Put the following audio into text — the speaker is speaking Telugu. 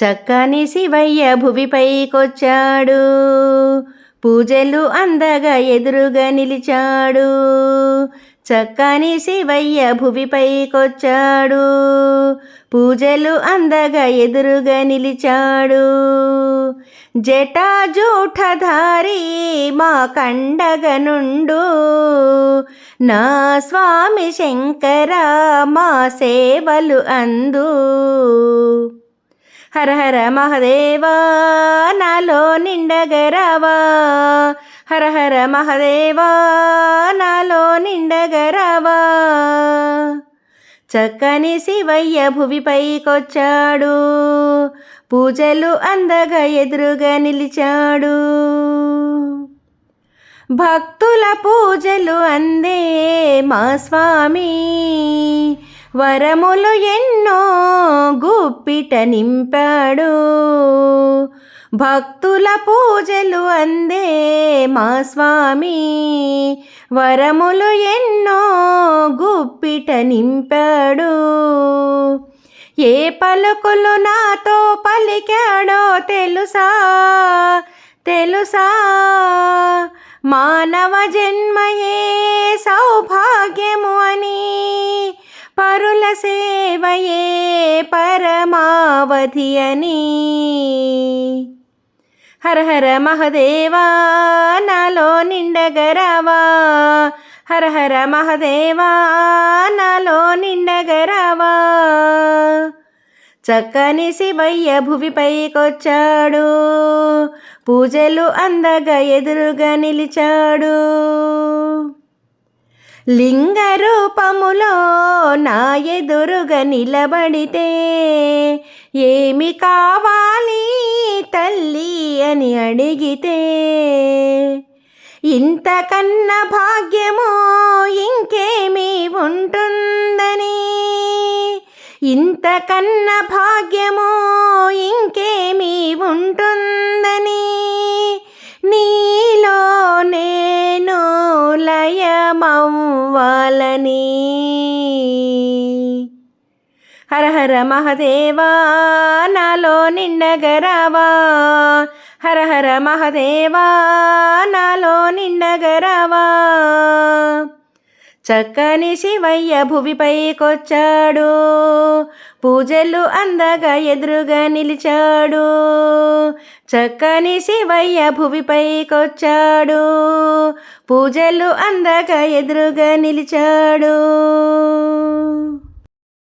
చక్కని శివయ్య భువిపైకొచ్చాడు పూజలు అందగా ఎదురుగా నిలిచాడు. చక్కని శివయ్య భువిపైకొచ్చాడు పూజలు అందగా ఎదురుగా నిలిచాడు. జటాజూఠధారి మా కండగనుండు నా స్వామి శంకర మా సేవలు అందు. హర హర మహదేవా నాలో నిండగరావా. హర హర మహదేవా నాలో నిండగరావా. చక్కని శివయ్య భువిపైకొచ్చాడు పూజలు అందగా ఎదురుగా నిలిచాడు. భక్తుల పూజలు అందే మా స్వామి. వరములు ఎన్నో గుప్పిట నింపాడు. భక్తుల పూజలు అందే మా స్వామి. వరములు ఎన్నో గుప్పిట నింపాడు. ఏ పలుకులు నాతో పలికాడో తెలుసా? తెలుసా? మానవ జన్మయే సౌభాగ్యము అని పరుల సేవయే పరమావధి అని. హర హర మహదేవా నాలో నిండగరావా. హర హర మహదేవా నాలో నిండగరావా. చక్కని శివయ్య భువిపైకొచ్చాడు పూజలు అందగా ఎదురుగా నిలిచాడు. లింగ రూపములో నా ఎదురుగా నిలబడితే ఏమి కావాలి తల్లి అని అడిగితే ఇంతకన్నా భాగ్యమో ఇంకేమీ ఉంటుందని. ఇంతకన్నా భాగ్యమో ఇంకేమీ ఉంటుందని. లయమవ్వాలని హర హర మహదేవా నాలో నిండగరావా హర హర మహదేవా నాలో నిండగరావా చక్కని శివయ్య భువిపైకొచ్చాడు పూజలు అందగా ఎదురుగా నిలిచాడు. చక్కని శివయ్య భువిపైకొచ్చాడు పూజలు అందక ఎదురుగా నిలిచాడు.